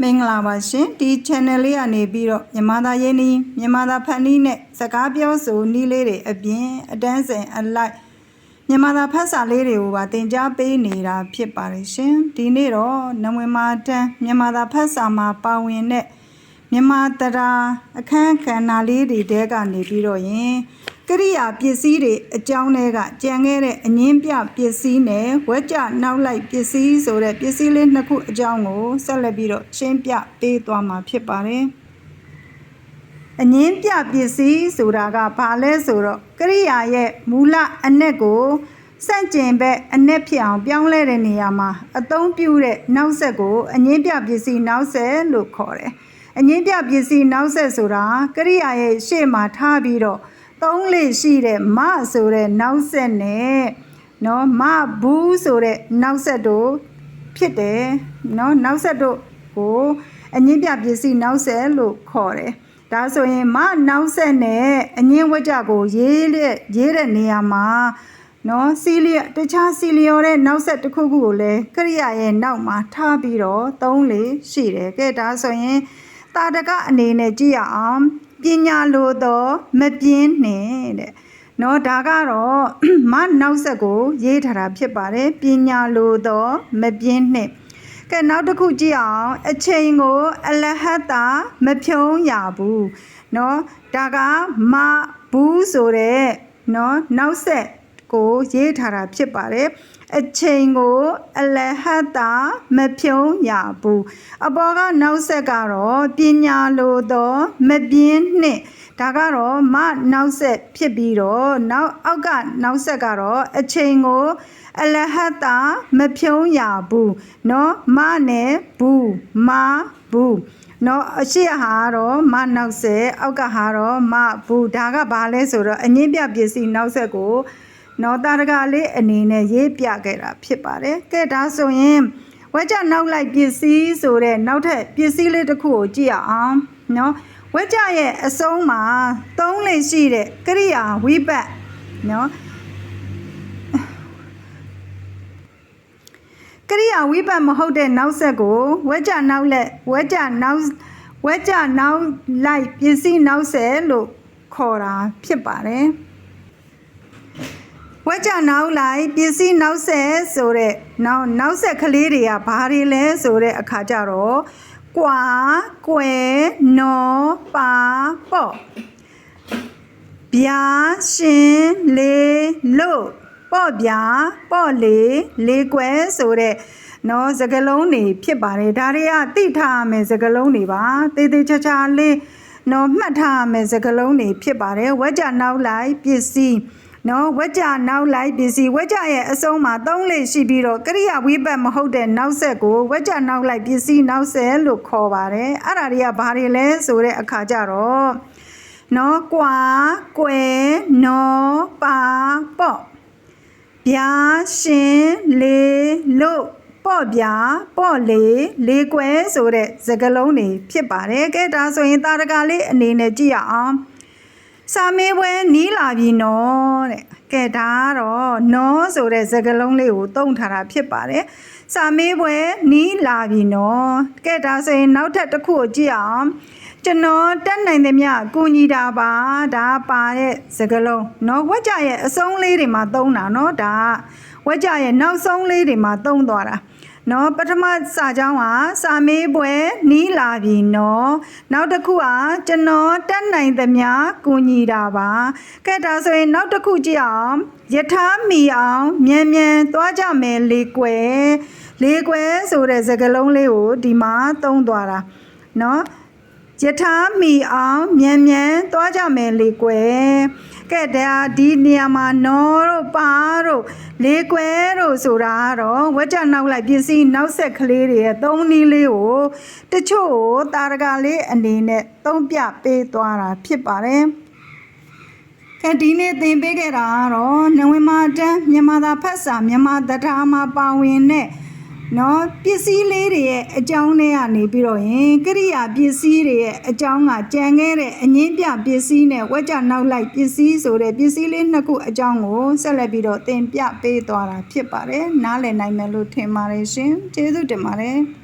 မင်္ဂလာပါရှင်ဒီ channel လေးကနေပြီးတော့မြန်မာသားရင်းနှီးမြန်မာသားဖန်နီးနဲ့စကားပြောဆိုနည်းလေးတွေအပြင်အတန်းစင်အလိုက်မြန်မာသားဖတ်စာလေးတွေကိုပါသင်ကြားပေးနေတာဖြစ်ပါတယ်ရှင်ဒီနေ့တော့နဝမာတန်းမြန်မာသားဖတ်စာမှာပါဝင်တဲ့မြန်မာတရာအခန်းခန္ဓာလေးတွေတဲကနေပြီးတော့ယင် ကရိယာပစ္စည်းတွေအကြောင်းတွေကကြံခဲ့တဲ့အငင်းပြပစ္စည်းနဲ့ဝက်ကြနောက်လိုက်ပစ္စည်းဆိုတဲ့ပစ္စည်းလေးနှစ်ခုအကြောင်းကိုဆက်လက်ပြီးတော့ရှင်းပြပေးသွားမှာဖြစ်ပါတယ်။အငင်းပြပစ္စည်းဆိုတာကဘာလဲဆိုတော့ကရိယာရဲ့မူလအ내ကိုစန့်ကျင်ဘက်အ내ဖြစ်အောင်ပြောင်းလဲတဲ့နေရာမှာအသုံးပြုတဲ့နောက်ဆက်ကိုအငင်းပြပစ္စည်းနောက်ဆက်လို့ခေါ်တယ်။အငင်းပြပစ္စည်းနောက်ဆက်ဆိုတာကရိယာရဲ့ရှေ့မှာထားပြီးတော့ သုံးလေရှိတဲ့မဆိုတဲ့နောက်ဆက်နဲ့နော်မဘူးဆိုတဲ့နောက်ဆက်တို့ဖြစ်တယ်နော်နောက်ဆက်တို့ကိုအငင်းပြပစ္စည်းနောက်ဆက်လို့ခေါ်တယ်ဒါဆိုရင်မနောက်ဆက်နဲ့အငင်းဝကြကိုရေးတဲ့ရေးတဲ့နေရာမှာနော်စီလီတခြားစီလီယောတဲ့နောက်ဆက်တစ်ခုခုကိုလည်းကရိယာရဲ့နောက်မှာထားပြီးတော့သုံးလေရှိတယ်ကဲဒါဆိုရင်တာတကအနေနဲ့ကြည့်ရအောင် ပညာလိုတော့မပြင်းနဲ့တဲ့နော်ဒါကတော့မနောက်ဆက်ကို ရေးထားတာဖြစ်ပါတယ်ပညာလိုတော့မပြင်းနဲ့ကဲနောက်တစ်ခုကြည့်အောင်အချိန်ကို အလဟတ်တာမဖြုံးရဘူးနော်ဒါကမဘူးဆိုတဲ့နော်နောက်ဆက်ကိုရေးထားတာဖြစ်ပါတယ် အချိန်ကိုအလဟတ်တာမဖြုံးရဘူးအပေါ်ကနောက်ဆက်ကတော့ပညာလိုတော့မပြင်းနှစ်ဒါကတော့မနောက်ဆက်ဖြစ်ပြီးတော့နောက်အောက်ကနောက်ဆက်ကတော့အချိန်ကိုအလဟတ်တာမဖြုံးရဘူးเนาะမနဲ့ဘူးမဘူးနော်အရှိဟာတော့မနောက်ဆက်အောက်ကဟာတော့မဘူးဒါကဘာလဲဆိုတော့အငင်းပြပစ္စည်းနောက်ဆက်ကို နော်တာရကလေးအနေနဲ့ရေးပြခဲ့တာဖြစ်ပါတယ်ကဲဒါဆိုရင်ဝက်ကြနောက်လိုက်ပစ္စည်းဆိုတဲ့နောက်ထပ်ပစ္စည်းလေးတစ်ခုကိုကြည့်ရအောင်နော်ဝက်ကြရဲ့အစုံးမှာသုံးလေးရှိတဲ့ကရိယာဝိပတ်နော်ကရိယာဝိပတ်မဟုတ်တဲ့နောက်ဆက်ကိုဝက်ကြနောက်လက်ဝက်ကြနောက်ဝက်ကြနောက်လိုက်ပစ္စည်းနောက်ဆက်လို့ခေါ်တာဖြစ်ပါတယ် ဝက်ကြနောက်လိုက်ပစ္စည်းနောက်ဆက်ဆိုတဲ့နောက်နောက်ဆက်ကလေးတွေကဘာတွေလဲဆိုတဲ့အခါကျတော့ကွာကွယ်နော်ပါပေါ့ဗျာရှင်လေးလို့ပေါ့ဗျာပေါ့လေလေးကွယ်ဆိုတဲ့နော်စကလုံးတွေဖြစ်ပါတယ်ဒါတွေကသိထားရမယ်စကလုံးတွေပါတေးသေးချာချာလေးနော်မှတ်ထားရမယ်စကလုံးတွေဖြစ်ပါတယ်ဝက်ကြနောက်လိုက်ပစ္စည်း နော်ဝက်ကြနောက်လိုက်ပစ္စည်းဝက်ကြရဲ့အစုံမှာသုံးလေရှိပြီးတော့ကရိယာဝိပတ်မဟုတ်တဲ့နောက်ဆက်ကိုဝက်ကြနောက်လိုက်ပစ္စည်းနောက်ဆက်လို့ခေါ်ပါတယ်အဲ့ဒါတွေကဘာတွေလဲဆိုတဲ့အခါကျတော့နော်ကွာကွယ်နော်ပါပေါ့ဗျာရှင်လေးလို့ပေါ့ဗျာပေါ့လေလေးကွယ်ဆိုတဲ့စကားလုံးတွေဖြစ်ပါတယ်ကဲဒါဆိုရင်တာရကလေးအနေနဲ့ကြည့်ရအောင် စာမေးပွဲနီးလာပြီနော်တဲ့ကဲဒါကတော့နော်ဆိုတဲ့စကားလုံးလေးကိုတုံးထားတာဖြစ်ပါတယ်စာမေးပွဲနီးလာပြီနော်ကဲဒါဆိုရင်နောက်ထပ်တစ်ခုကိုကြည့်အောင်ကျွန်တော်တက်နိုင်သမျှကူညီတာပါဒါပါတဲ့စကားလုံးเนาะဝက်ကြရဲ့အဆုံးလေးတွေမှာသုံးတာเนาะဒါဝက်ကြရဲ့နောက်ဆုံးလေးတွေမှာသုံးသွားတာ နော်ပထမစာကြောင်းကစာမေးပွဲနီးလာပြီနော်နောက်တစ်ခုကကျွန်တော်တက်နိုင်သမျှကူညီတာပါကဲဒါဆိုရင်နောက်တစ်ခုကြည့်အောင်ယထာမီအောင်မြန်မြန်သွားကြမယ်လေကွယ်လေကွယ်ဆိုတဲ့စကားလုံးလေးကိုဒီမှာသုံးသွားတာနော်ယထာမီအောင်မြန်မြန်သွားကြမယ်လေကွယ် ကဲဒါဒီနေရာမှာနော်တို့ပါတို့လေးကွယ်တို့ဆိုတာကတော့ဝက်ကြနောက်လိုက်ပစ္စည်းနောက်ဆက်ကလေးတွေရဲ့သုံးနည်းလေးကိုတချို့ကိုတာရကလေးအနေနဲ့သုံးပြပေးသွားတာဖြစ်ပါတယ်ကဲဒီနေ့သင်ပေးခဲ့တာကတော့နဝင်မာတန်းမြန်မာသာဖတ်စာမြန်မာတရားမှာပါဝင်တဲ့ နော်ပစ္စည်းလေးတွေရဲ့အကြောင်းတွေကနေပြီးတော့ရင်ကရိယာပစ္စည်းတွေရဲ့အကြောင်းကကြံခဲ့တဲ့အငင်းပြပစ္စည်းနဲ့ဝက်ကြနောက်လိုက်ပစ္စည်းဆိုတဲ့ပစ္စည်းလေးနှစ်ခုအကြောင်းကိုဆက်လက်ပြီးတော့သင်ပြပေးသွားတာဖြစ်ပါတယ်နားလည်နိုင်မယ်လို့ထင်ပါတယ်ရှင်ကျေးဇူးတင်ပါတယ်